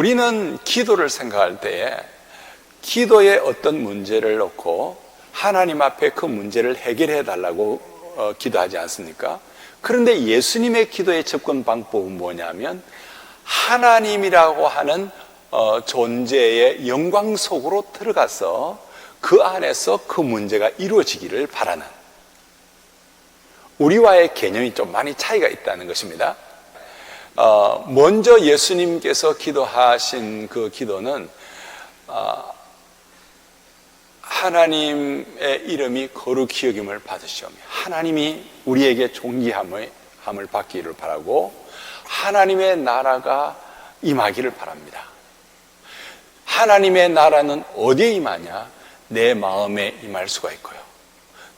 우리는 기도를 생각할 때에 기도에 어떤 문제를 놓고 하나님 앞에 그 문제를 해결해 달라고 어, 기도하지 않습니까? 그런데 예수님의 기도의 접근 방법은 뭐냐면 하나님이라고 하는 어, 존재의 영광 속으로 들어가서 그 안에서 그 문제가 이루어지기를 바라는 우리와의 개념이 좀 많이 차이가 있다는 것입니다. 어, 먼저 예수님께서 기도하신 그 기도는 어, 하나님의 이름이 거룩히 여김을 받으시오며 하나님이 우리에게 존귀함을 함을 받기를 바라고 하나님의 나라가 임하기를 바랍니다. 하나님의 나라는 어디에 임하냐? 내 마음에 임할 수가 있고요.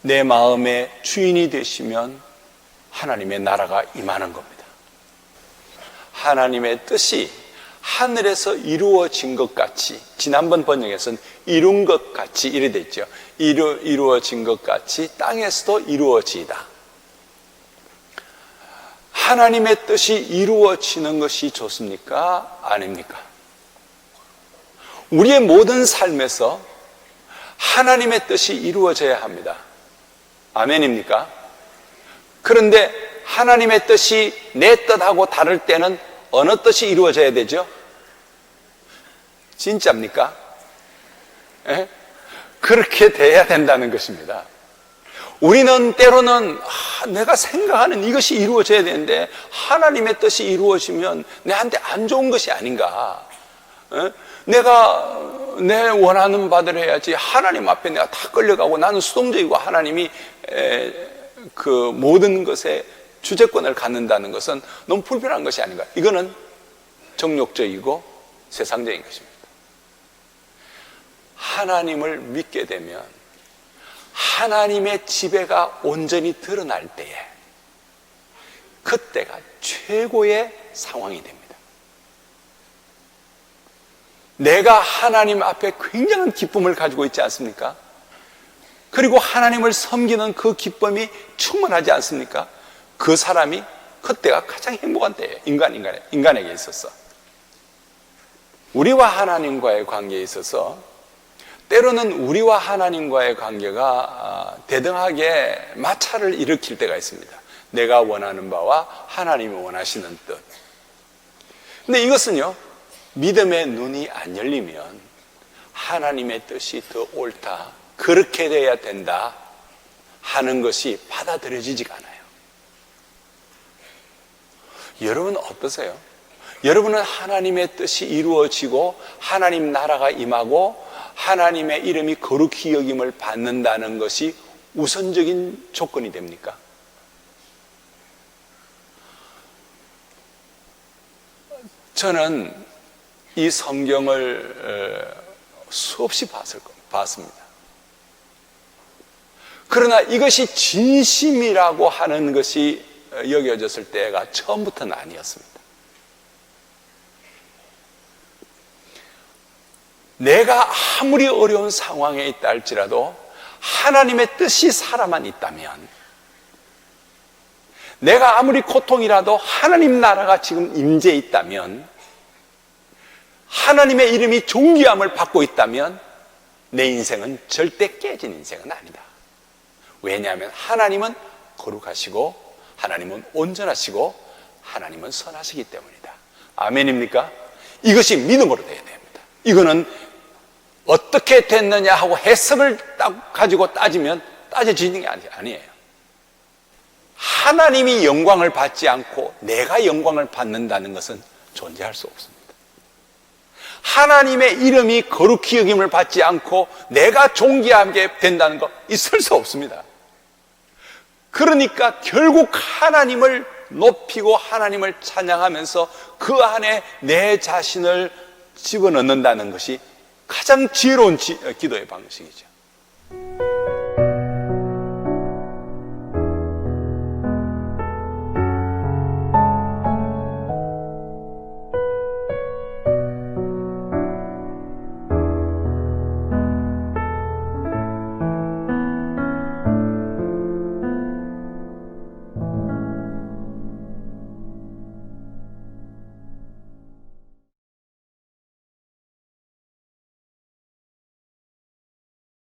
내 마음의 주인이 되시면 하나님의 나라가 임하는 겁니다. 하나님의 뜻이 하늘에서 이루어진 것 같이 지난번 번역에서는 이룬 것 같이 이래 됐죠. 이루, 이루어진 것 같이 땅에서도 이루어지다. 하나님의 뜻이 이루어지는 것이 좋습니까? 아닙니까? 우리의 모든 삶에서 하나님의 뜻이 이루어져야 합니다. 아멘입니까? 그런데 하나님의 뜻이 내 뜻하고 다를 때는 어느 뜻이 이루어져야 되죠? 진짜입니까? 에? 그렇게 돼야 된다는 것입니다. 우리는 때로는 아, 내가 생각하는 이것이 이루어져야 되는데 하나님의 뜻이 이루어지면 내한테 안 좋은 것이 아닌가? 에? 내가 내 원하는 바대로 해야지 하나님 앞에 내가 다 끌려가고 나는 수동적이고 하나님이 에, 그 모든 것에 주재권을 갖는다는 것은 너무 불편한 것이 아닌가. 이거는 정욕적이고 세상적인 것입니다. 하나님을 믿게 되면 하나님의 지배가 온전히 드러날 때에 그때가 최고의 상황이 됩니다. 내가 하나님 앞에 굉장한 기쁨을 가지고 있지 않습니까? 그리고 하나님을 섬기는 그 기쁨이 충만하지 않습니까? 그 사람이 그때가 가장 행복한 때예요. 인간, 인간에, 인간에게 있어서. 우리와 하나님과의 관계에 있어서 때로는 우리와 하나님과의 관계가 아, 대등하게 마찰을 일으킬 때가 있습니다. 내가 원하는 바와 하나님이 원하시는 뜻. 근데 이것은요, 믿음의 눈이 안 열리면 하나님의 뜻이 더 옳다. 그렇게 돼야 된다. 하는 것이 받아들여지지가 않아요. 여러분 어떠세요? 여러분은 하나님의 뜻이 이루어지고 하나님 나라가 임하고 하나님의 이름이 거룩히 여김을 받는다는 것이 우선적인 조건이 됩니까? 저는 이 성경을 수없이 봤을 봤습니다. 그러나 이것이 진심이라고 하는 것이 여겨졌을 때가 처음부터는 아니었습니다. 내가 아무리 어려운 상황에 있다 할지라도 하나님의 뜻이 살아만 있다면 내가 아무리 고통이라도 하나님 나라가 지금 임재해 있다면 하나님의 이름이 존귀함을 받고 있다면 내 인생은 절대 깨진 인생은 아니다. 왜냐하면 하나님은 거룩하시고 하나님은 온전하시고 하나님은 선하시기 때문이다. 아멘입니까? 이것이 믿음으로 되어야 됩니다. 이거는 어떻게 됐느냐 하고 해석을 딱 가지고 따지면 따져지는 게 아니에요. 하나님이 영광을 받지 않고 내가 영광을 받는다는 것은 존재할 수 없습니다. 하나님의 이름이 거룩히 여김을 받지 않고 내가 존귀하게 된다는 것 있을 수 없습니다. 그러니까 결국 하나님을 높이고 하나님을 찬양하면서 그 안에 내 자신을 집어넣는다는 것이 가장 지혜로운 기, 도의 방식이죠.